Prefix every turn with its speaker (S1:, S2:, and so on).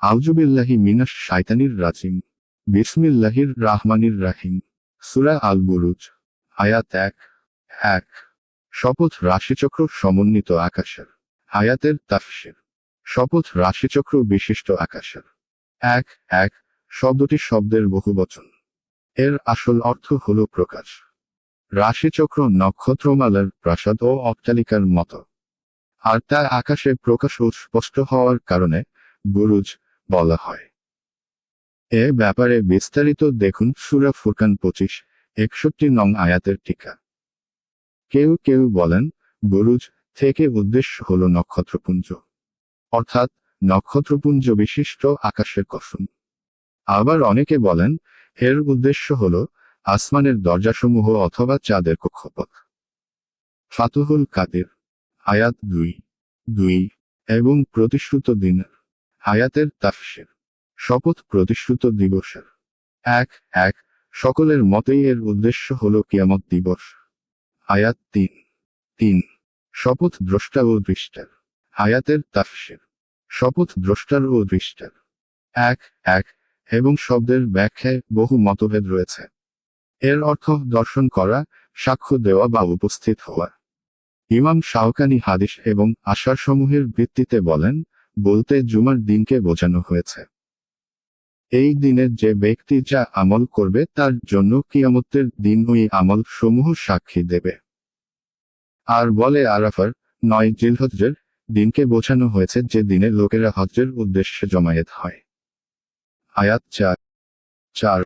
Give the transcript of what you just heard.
S1: আউজুবিল্লাহি মিনাস শাইতানির রাজিম, বিসমিল্লাহির রাহমানির রাহিম। সুরা আল বুরুজ আয়াত এক এক। শপথ রাশিচক্র সমন্বিত আকাশের। আয়াতের তাফসির। শপথ রাশিচক্র বিশিষ্ট আকাশের। এক এক, শব্দটি শব্দের বহুবচন। এর আসল অর্থ হল প্রকাশ। রাশিচক্র নক্ষত্রমালার প্রাসাদ ও অট্টালিকার মতো। আর তা আকাশে প্রকাশ ও স্পষ্ট হওয়ার কারণে বুরুজ বলা হয়। এ ব্যাপারে বিস্তারিত দেখুন সুরা ফুরকান পঁচিশ, একষট্টি নং আয়াতের টিকা। কেউ কেউ বলেন, বুরুজ থেকে উদ্দেশ্য হল নক্ষত্রপুঞ্জ। অর্থাৎ নক্ষত্রপুঞ্জ বিশিষ্ট আকাশের কসম। আবার অনেকে বলেন, এর উদ্দেশ্য হল আসমানের দরজাসমূহ অথবা চাঁদের কক্ষপথ। ফাতুহুল কাদের, আয়াত দুই দুই, এবং প্রতিশ্রুত দিনের। আয়াতের তাফসের, শপথ প্রতিশ্রুত দিবসের। এক এক, সকলের মতেই এর উদ্দেশ্য হল কিয়ামত দিবস। আয়াত তিন। তিন, শপথ দ্রষ্টা ও দৃষ্টার। আয়াতের তাফসির, শপথ দ্রষ্টার ও দৃষ্টার। এক এক, এবং শব্দের ব্যাখ্যায় বহু মতভেদ রয়েছে। এর অর্থ দর্শন করা, সাক্ষ্য দেওয়া বা উপস্থিত হওয়া। ইমাম শাহকানি হাদিস এবং আশারসমূহের ভিত্তিতে বলেন বলতে জুমার দিনকে বোঝানো হয়েছে। এই দিনের যে ব্যক্তি যা আমল করবে তার জন্য কিয়ামতের দিন ওই আমল সমূহ সাক্ষী দেবে। আর বলে আরাফার নয় জিলহজের দিনকে বোঝানো হয়েছে যে দিনে লোকেরা হজের উদ্দেশ্যে জমায়েত হয়। আয়াত চার চার।